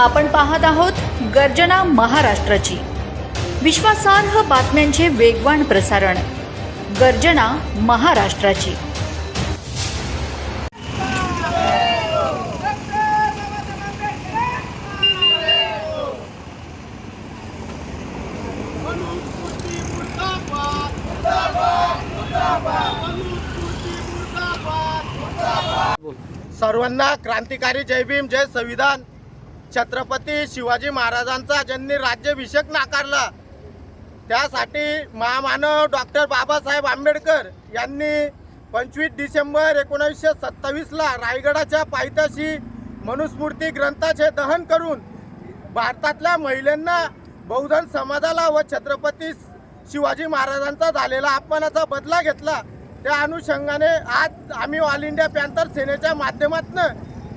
आपण पाहत आहोत गर्जना महाराष्ट्राची. विश्वासार्ह बातम्यांचे वेगवान प्रसारण. गर्जना महाराष्ट्राची. सर्वांना क्रांतिकारी जय भीम जय संविधान. छत्रपती शिवाजी महाराजांचा ज्यांनी राज्याभिषेक नाकारला त्यासाठी महामानव डॉक्टर बाबासाहेब आंबेडकर यांनी पंचवीस डिसेंबर एकोणीसशे सत्तावीसला रायगडाच्या पायथ्याशी मनुस्मृती ग्रंथाचे दहन करून भारतातल्या महिलांना बहुधन समाजाला व छत्रपती शिवाजी महाराजांचा झालेला अपमानाचा बदला घेतला. त्या अनुषंगाने आज आम्ही ऑल इंडिया पॅन्थर सेनेच्या माध्यमातून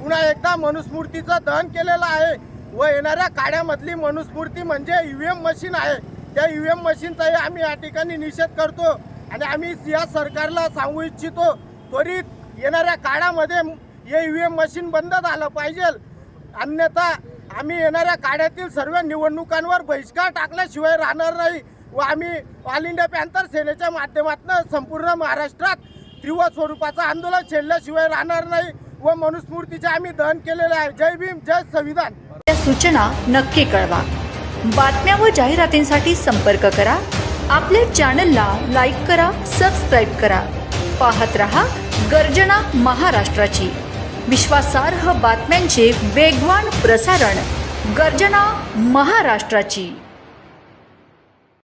पुन्हा एकदा मनुस्मृतीचं दहन केलेलं आहे व येणाऱ्या काड्यामधली मनुस्मृती म्हणजे ईव्हीएम मशीन आहे. त्या ईव्हीएम मशीनचाही आम्ही या ठिकाणी निषेध करतो आणि आम्ही या सरकारला सांगू इच्छितो त्वरित येणाऱ्या काळामध्ये हे ईव्हीएम मशीन बंद झालं पाहिजे. अन्यथा आम्ही येणाऱ्या काळातील सर्व निवडणुकांवर बहिष्कार टाकल्याशिवाय राहणार नाही व आम्ही ऑल इंडिया पॅन्थर सेनेच्या माध्यमातून संपूर्ण महाराष्ट्रात तीव्र स्वरूपाचं आंदोलन छेडल्याशिवाय राहणार नाही. व मनुस्मृतीचे आम्ही दहन केलेले आहे. जय भीम जय संविधान. या सूचना नक्की कळवा. बातम्या व जाहिरातींसाठी संपर्क करा. आपल्या चॅनलला लाईक करा सबस्क्राईब करा. पाहत रहा गर्जना महाराष्ट्राची. विश्वासार्ह बातम्यांचे वेगवान प्रसारण गर्जना महाराष्ट्राची.